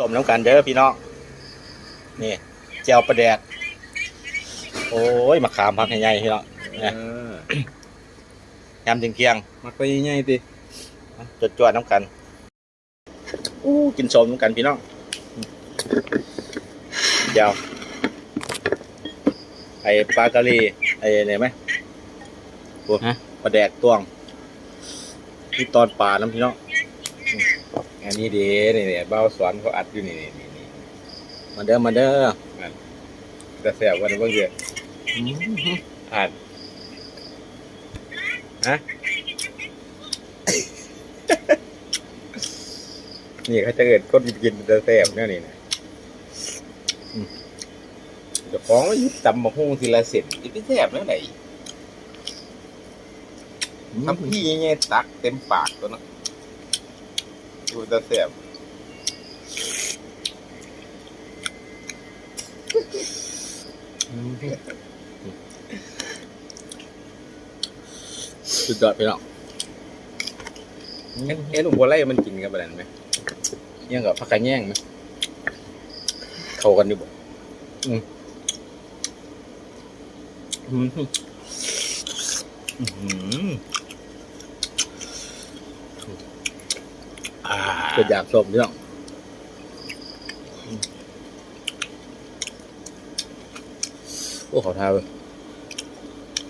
ชมน้ำกันเด้อพี่น้องนี่เจียวปลาแดก โอ้ยมะขามพักใหญ่ๆพี่น้องเออยำเกียงมักไปง่ายๆติๆจวดๆน้ำกันอู้กินสมน้ำกันพี่น้องเจียวไอ้ปลากะลีไอ้เนี่ยไหมโอ้ปลาแดกตวงนี่ตอนป่าน้ำพี่น้อง อันนี้ดีนี่เนี่ยเบ้าสอนเขาอัดอยู่นี่นี่นี่นี่มาเด้อมาเด้อแต่แสบวันนี้เพิ่งเดืออ่านฮะนี่เขาจะเกิดคนกินแต่แสบเนี่ยนี่นะอืมเจะฟ้าของว่ายุบตำมะฮุ่งทีละเส้นอีกแสบแล้วไหนทำพี่ยังไงตักเต็มปากตัวเนาะดูแต่แสบสุดยอดพี่น้องเอ๊ะเอ๊ะหนุ่มบัวไล่มันกินกันแบบนั้นไหมยังกับผักกระแยงไหมเข้ากันอยู่บ่อืมอืมอื้อ หืออ่าก็อยากชมพี่น้องอืมโอ้ขอทาเลย